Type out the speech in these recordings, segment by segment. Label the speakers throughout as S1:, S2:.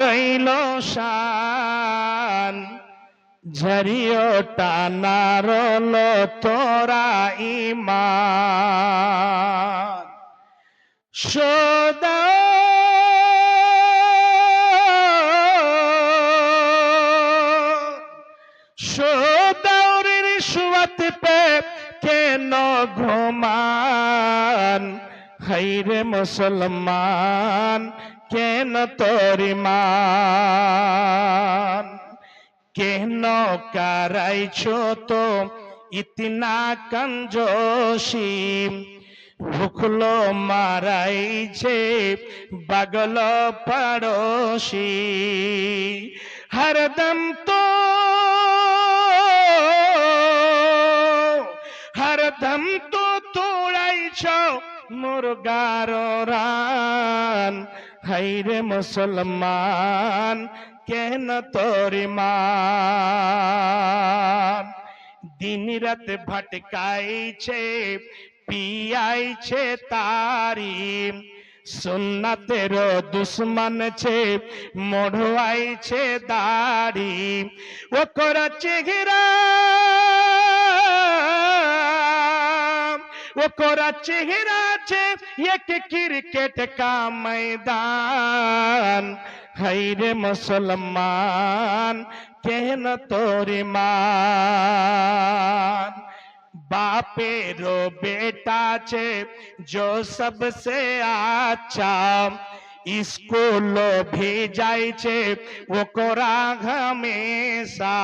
S1: রইল শান। ঝরিও টানা রল তোরা ইমান। সদা। সদাউরের শুয়াতে পে কেন ঘুমান? হাইরে মুসলমান কেন তোরি মান? কেন কারাইছ তো ইতনা কঞ্জোশী ভুখলো মারাইছে বাগল পড়োশি হরদম তো হরদম তো তোড়াইছ মুরগার রান। হাইরে মুসলমান, কেন তোরি মান? দিন রাত ভটকাইছে, পিয়াইছে তারি। সুন্নাতের দুশ্মন ছে মোড়াইছে দাড়ি। ওকর চেহারা गोरा चेहरा छे एक क्रिकेट का मैदान है रे मुसलमान कहन तोरे मान बापेरो बेटा छे जो सबसे अच्छा স্কুল ভেজাইছে ও করা ঘমেশা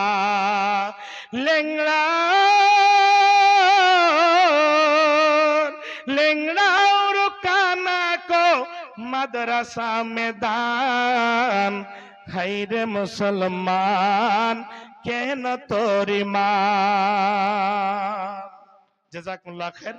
S1: লেংড়া लेंगड़ा और काना को मदरसा मैदान खैर मुसलमान के न तोरी मां जजाकुल्ला खैर